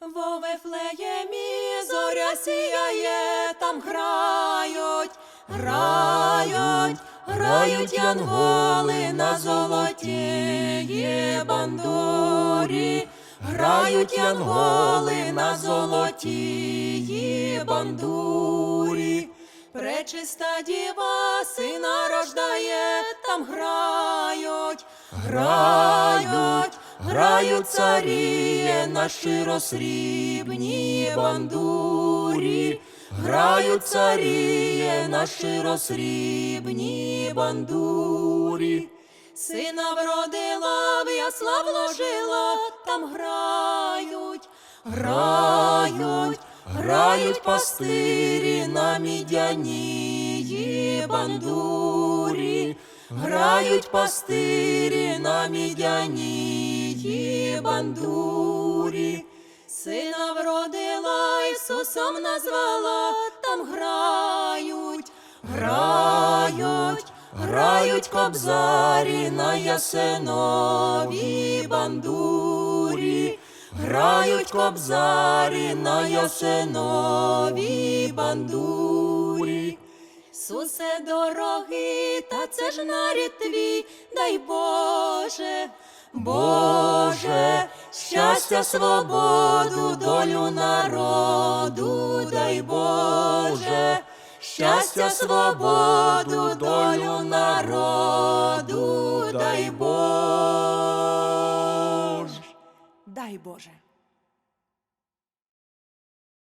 Во Вифлеємі зоря сіяє, там грають, грають, грають янголи на золотій бандурі, грають янголи на золотій бандурі. Пречиста діва сина рождає, там грають, грають, грають царіє на широсрібній бандурі, грають царіє на широсрібній бандурі. Сина вродила, в ясла вложила, там грають, грають, грають пастирі на мідяній бандурі, грають пастирі на бандурі. Сина вродила, Ісусом назвала, там грають, грають, грають кобзарі на ясеновій бандурі, грають кобзарі на ясеновій бандурі. Сусе дорогий, та це ж нарід твій, дай Боже, Боже, щастя, свободу, долю народу, дай Боже, щастя, свободу, долю народу, дай Боже. Дай Боже.